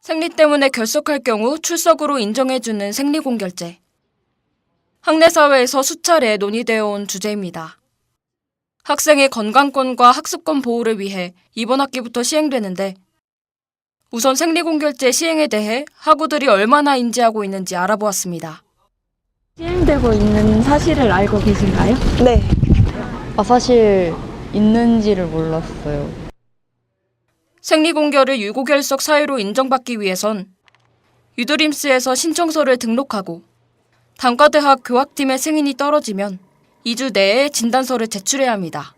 생리 때문에 결석할 경우 출석으로 인정해주는 생리공결제. 학내 사회에서 수차례 논의되어 온 주제입니다. 학생의 건강권과 학습권 보호를 위해 이번 학기부터 시행되는데 우선 생리공결제 시행에 대해 학우들이 얼마나 인지하고 있는지 알아보았습니다. 시행되고 있는 사실을 알고 계신가요? 네. 아, 사실 있는지를 몰랐어요. 생리공결을 유고결석 사유로 인정받기 위해선 유드림스에서 신청서를 등록하고 단과대학 교학팀의 승인이 떨어지면 2주 내에 진단서를 제출해야 합니다.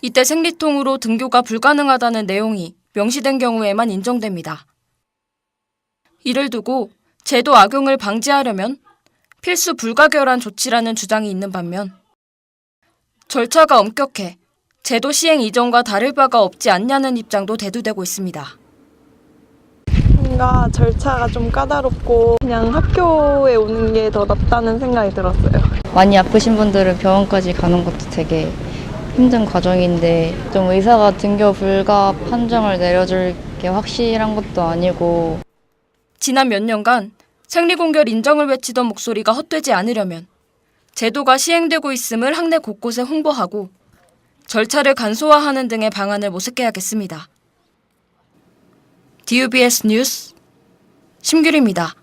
이때 생리통으로 등교가 불가능하다는 내용이 명시된 경우에만 인정됩니다. 이를 두고 제도 악용을 방지하려면 필수 불가결한 조치라는 주장이 있는 반면 절차가 엄격해 제도 시행 이전과 다를 바가 없지 않냐는 입장도 대두되고 있습니다. 뭔가 절차가 좀 까다롭고 그냥 학교에 오는 게 더 낫다는 생각이 들었어요. 많이 아프신 분들은 병원까지 가는 것도 되게 힘든 과정인데 좀 의사가 등교 불가 판정을 내려줄 게 확실한 것도 아니고 지난 몇 년간 생리공결 인정을 외치던 목소리가 헛되지 않으려면 제도가 시행되고 있음을 학내 곳곳에 홍보하고 절차를 간소화하는 등의 방안을 모색해야겠습니다. DUBS 뉴스 심규리입니다.